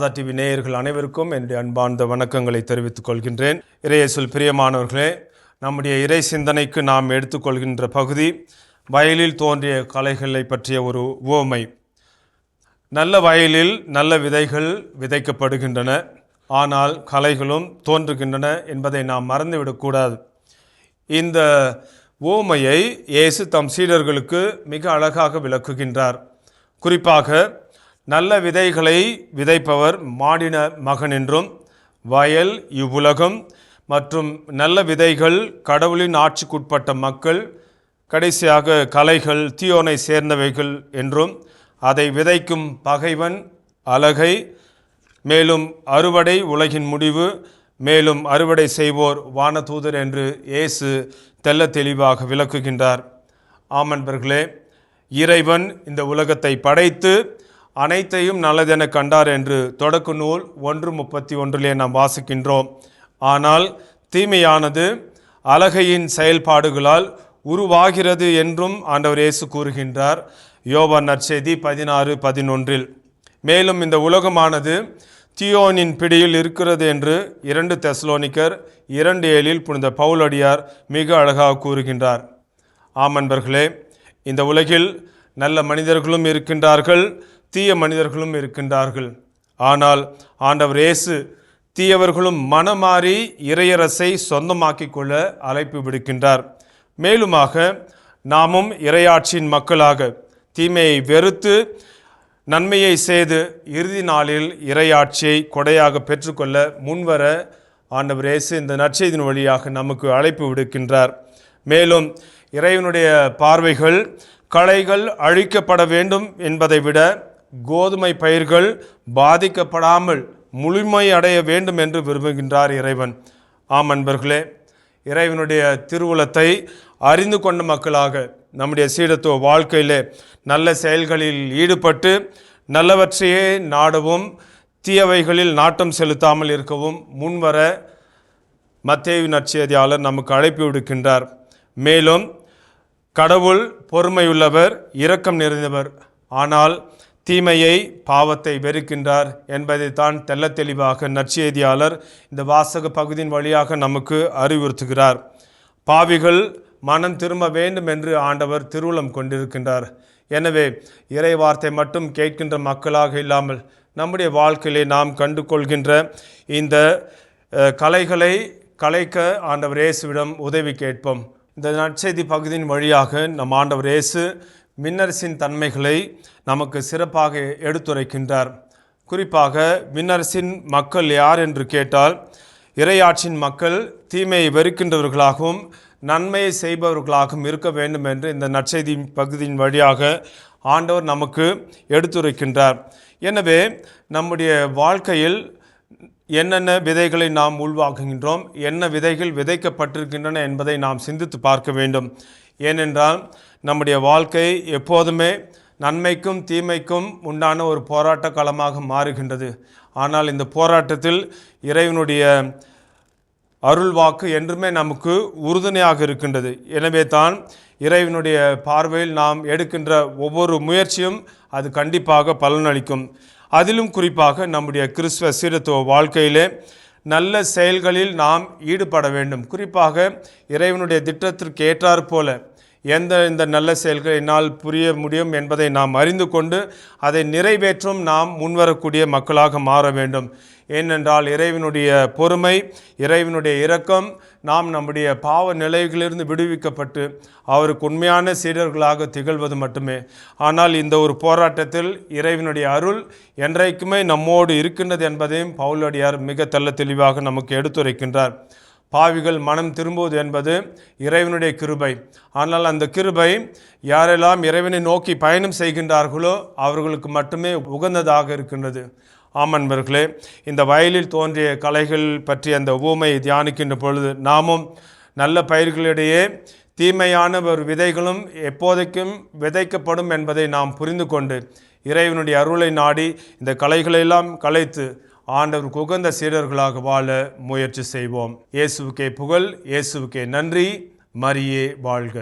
மாதா TV நேயர்கள் அனைவருக்கும் என்னுடைய அன்பார்ந்த வணக்கங்களை தெரிவித்துக் கொள்கின்றேன். இறையேசுல் பிரியமானவர்களே நம்முடைய இறை சிந்தனைக்கு நாம் எடுத்துக்கொள்கின்ற பகுதி வயலில் தோன்றிய கலைகளை பற்றிய ஒரு ஓமை நல்ல வயலில் நல்ல விதைகள் விதைக்கப்படுகின்றன ஆனால் கலைகளும் தோன்றுகின்றன என்பதை நாம் மறந்துவிடக்கூடாது இந்த ஓமையை இயேசு தம் சீடர்களுக்கு மிக அழகாக விளக்குகின்றார். குறிப்பாக நல்ல விதைகளை விதைப்பவர் மாடின மகன் என்றும் வயல் இவ்வுலகம் மற்றும் நல்ல விதைகள் கடவுளின் ஆட்சிக்குட்பட்ட மக்கள் கடைசியாக கலைகள் தீயோனை சேர்ந்தவைகள் என்றும் அதை விதைக்கும் பகைவன் அலகை மேலும் அறுவடை உலகின் முடிவு மேலும் அறுவடை செய்வோர் வானதூதர் என்று இயேசு தெள்ள தெளிவாக விளக்குகின்றார். ஆமன்பர்களே இறைவன் இந்த உலகத்தை படைத்து அனைத்தையும் நல்லதென கண்டார் என்று தொடக்க நூல் ஒன்று முப்பத்தி ஒன்றிலே நாம் வாசிக்கின்றோம். ஆனால் தீமையானது அலகையின் செயல்பாடுகளால் உருவாகிறது என்றும் ஆண்டவர் இயேசு கூறுகின்றார். யோபா நற்செய்தி பதினாறு பதினொன்றில் மேலும் இந்த உலகமானது தியோனின் பிடியில் இருக்கிறது என்று இரண்டு தெஸ்லோனிக்கர் இரண்டு ஏழில் புனித பவுலடியார் மிக அழகாக கூறுகின்றார். ஆமன்பர்களே இந்த உலகில் நல்ல மனிதர்களும் இருக்கின்றார்கள். தீய மனிதர்களும் இருக்கின்றார்கள். ஆனால் ஆண்டவர் இயேசு தீயவர்களும் மனமாறி இறையரசை சொந்தமாக்கி கொள்ள அழைப்பு விடுக்கின்றார். மேலுமாக நாமும் இறையாட்சியின் மக்களாக தீமையை வெறுத்து நன்மையை செய்து இறுதி நாளில் இறையாட்சியை கொடையாக பெற்றுக்கொள்ள முன்வர ஆண்டவர் இயேசு இந்த நற்செய்தின் வழியாக நமக்கு அழைப்பு விடுக்கின்றார். மேலும் இறைவனுடைய பார்வைகள் கலைகள் அழிக்கப்பட வேண்டும் என்பதை விட கோதுமை பயிர்கள் பாதிக்கப்படாமல் முழுமை அடைய வேண்டும் என்று விரும்புகின்றார் இறைவன். ஆம் அன்பர்களே இறைவனுடைய திருவுளத்தை அறிந்து கொண்ட மக்களாக நம்முடைய சீடத்துவ வாழ்க்கையிலே நல்ல செயல்களில் ஈடுபட்டு நல்லவற்றையே நாடவும் தீயவைகளில் நாட்டம் செலுத்தாமல் இருக்கவும் முன்வர மத்தேயு நற்செய்தியாளர் நமக்கு அழைப்பு விடுக்கின்றார். மேலும் கடவுள் பொறுமையுள்ளவர் இரக்கம் நிறைந்தவர். ஆனால் தீமையை பாவத்தை வெறுக்கின்றார் என்பதைத்தான் தெல்ல தெளிவாக நற்செய்தியாளர் இந்த வாசக பகுதியின் வழியாக நமக்கு அறிவுறுத்துகிறார். பாவிகள் மனம் திரும்ப வேண்டும் என்று ஆண்டவர் திருவுளம் கொண்டிருக்கின்றார். எனவே இறை வார்த்தை மட்டும் கேட்கின்ற மக்களாக இல்லாமல் நம்முடைய வாழ்க்கையிலே நாம் கண்டு கொள்கின்ற இந்த கலைகளை கலைக்க ஆண்டவர் இயேசுவிடம் உதவி கேட்போம். இந்த நற்செய்தி பகுதியின் வழியாக நம் ஆண்டவர் இயேசு மின்னரசின் தன்மைகளை நமக்கு சிறப்பாக எடுத்துரைக்கின்றார். குறிப்பாக மின்னரசின் மக்கள் யார் என்று கேட்டால் இரையாற்றின் மக்கள் தீமையை வெறுக்கின்றவர்களாகவும் நன்மையை செய்பவர்களாகவும் இருக்க வேண்டும் என்று இந்த நற்செய்தி பகுதியின் வழியாக ஆண்டவர் நமக்கு எடுத்துரைக்கின்றார். எனவே நம்முடைய வாழ்க்கையில் என்னென்ன விதைகளை நாம் உள்வாங்குகின்றோம் என்ன விதைகள் விதைக்கப்பட்டிருக்கின்றன என்பதை நாம் சிந்தித்து பார்க்க வேண்டும். ஏனென்றால் நம்முடைய வாழ்க்கை எப்போதுமே நன்மைக்கும் தீமைக்கும் உண்டான ஒரு போராட்ட களமாக மாறுகின்றது. ஆனால் இந்த போராட்டத்தில் இறைவனுடைய அருள் வாக்கு என்றுமே நமக்கு உறுதுணையாக இருக்கின்றது. எனவே தான் இறைவனுடைய பார்வையில் நாம் எடுக்கின்ற ஒவ்வொரு முயற்சியும் அது கண்டிப்பாக பலனளிக்கும். அதிலும் குறிப்பாக நம்முடைய கிறிஸ்துவ சீரத்துவ வாழ்க்கையிலே நல்ல செயல்களில் நாம் ஈடுபட வேண்டும். குறிப்பாக இறைவனுடைய திட்டத்திற்கு ஏற்றாற்போல எந்த இந்த நல்ல செயல்கள் என்னால் புரிய முடியும் என்பதை நாம் அறிந்து கொண்டு அதை நிறைவேற்றும் நாம் முன்வரக்கூடிய மக்களாக மாற வேண்டும். ஏனென்றால் இறைவனுடைய பொறுமை இறைவனுடைய இரக்கம் நாம் நம்முடைய பாவ நிலைகளிலிருந்து விடுவிக்கப்பட்டு அவருக்கு உண்மையான சீடர்களாக திகழ்வது மட்டுமே. ஆனால் இந்த ஒரு போராட்டத்தில் இறைவனுடைய அருள் என்றைக்குமே நம்மோடு இருக்கின்றது என்பதையும் பவுலடியார் மிக தெல்ல தெளிவாக நமக்கு எடுத்துரைக்கின்றார். பாவிகள் மனம் திரும்புவது என்பது இறைவனுடைய கிருபை. ஆனால் அந்த கிருபை யாரெல்லாம் இறைவனை நோக்கி பயணம் செய்கின்றார்களோ அவர்களுக்கு மட்டுமே உகந்ததாக இருக்கின்றது. ஆமன்பர்களே இந்த வயலில் தோன்றிய கலைகள் பற்றி அந்த ஊமையை தியானிக்கின்ற பொழுது நாமும் நல்ல பயிர்களிடையே தீமையான ஒரு விதைகளும் எப்போதைக்கும் விதைக்கப்படும் என்பதை நாம் புரிந்து கொண்டு இறைவனுடைய அருளை நாடி இந்த கலைகளெல்லாம் கலைத்து ஆண்டவர் உகந்த சீடர்களாக வாழ முயற்சி செய்வோம். இயேசுக்கே புகழ் இயேசுக்கே நன்றி. மரியே வாழ்க.